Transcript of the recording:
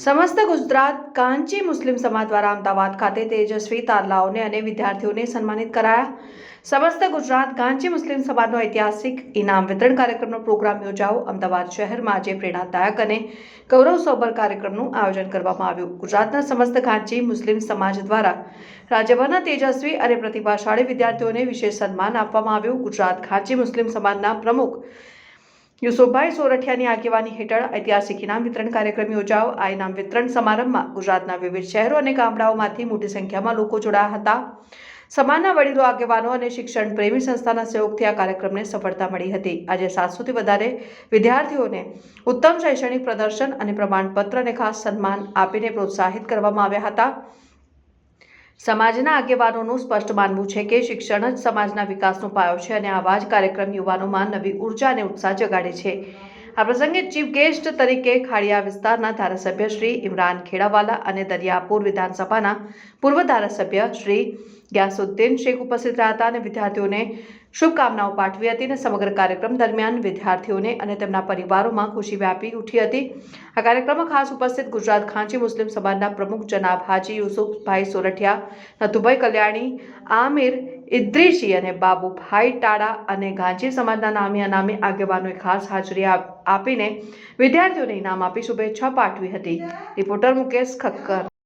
સમસ્ત ગુજરાત કાંચી મુસ્લિમ સમાજ દ્વારા અમદાવાદ ખાતે તેજસ્વી તારલાઓને અને વિદ્યાર્થીઓને સન્માનિત કરાયા. સમસ્ત ગુજરાત કાંચી મુસ્લિમ સમાજનો ઐતિહાસિક ઇનામ વિતરણ કાર્યક્રમનો પ્રોગ્રામ યોજાઓ અમદાવાદ શહેરમાં આજે પ્રેરણાદાયક અને ગૌરવ સોબર કાર્યક્રમનું આયોજન કરવામાં આવ્યું. ગુજરાતના સમસ્ત કાંચી મુસ્લિમ સમાજ દ્વારા રાજ્યભરના તેજસ્વી અને પ્રતિભાશાળી વિદ્યાર્થીઓને વિશેષ સન્માન આપવામાં આવ્યું. ગુજરાત કાંચી મુસ્લિમ સમાજના પ્રમુખ યુસુફભાઈ સોરઠિયાની આગેવાની હેઠળ ઐતિહાસિક ઇનામ વિતરણ કાર્યક્રમ યોજાયો. આ ઇનામ વિતરણ સમારંભમાં ગુજરાતના વિવિધ શહેરો અને ગામડાઓમાંથી મોટી સંખ્યામાં લોકો જોડાયા હતા. સમાજના વડીલો, આગેવાનો અને શિક્ષણ પ્રેમી સંસ્થાના સહયોગથી આ કાર્યક્રમને સફળતા મળી હતી. આજે સાતસોથી વધારે વિદ્યાર્થીઓને ઉત્તમ શૈક્ષણિક પ્રદર્શન અને પ્રમાણપત્ર અને ખાસ સન્માન આપીને પ્રોત્સાહિત કરવામાં આવ્યા હતા. સમાજના આગેવાનોનું સ્પષ્ટ માનવું છે કે શિક્ષણ જ સમાજના વિકાસનો પાયો છે અને આવા જ કાર્યક્રમ યુવાનોમાં નવી ઊર્જા અને ઉત્સાહ જગાડે છે. આ પ્રસંગે ચીફ ગેસ્ટ તરીકે ખાડિયા વિસ્તારના ધારાસભ્ય શ્રી ઇમરાન ખેડાવાલા અને દરિયાપુર વિધાનસભાના પૂર્વ ધારાસભ્ય શ્રી ગ્યાસુદ્દીન શેખ ઉપસ્થિત રહ્યા હતા અને વિદ્યાર્થીઓને શુભકામનાઓ પાઠવી હતી અને સમગ્ર કાર્યક્રમ દરમિયાન વિદ્યાર્થીઓને અને તેમના પરિવારોમાં ખુશી વ્યાપી ઉઠી હતી. આ કાર્યક્રમમાં ખાસ ઉપસ્થિત ગુજરાત ખાંચી મુસ્લિમ સમાજના પ્રમુખ જનાબ હાજી યુસુફભાઈ સોરઠિયા, નથુભાઈ કલ્યાણી, આમિર ઇદ્રીશી અને બાબુભાઈ ટાડા અને ગાંધી સમાજના નામે અનામી આગેવાનોએ ખાસ હાજરી આપ- આપીને વિદ્યાર્થીઓને ઇનામ આપી શુભેચ્છા પાઠવી હતી. રિપોર્ટર મુકેશ ખક્કર.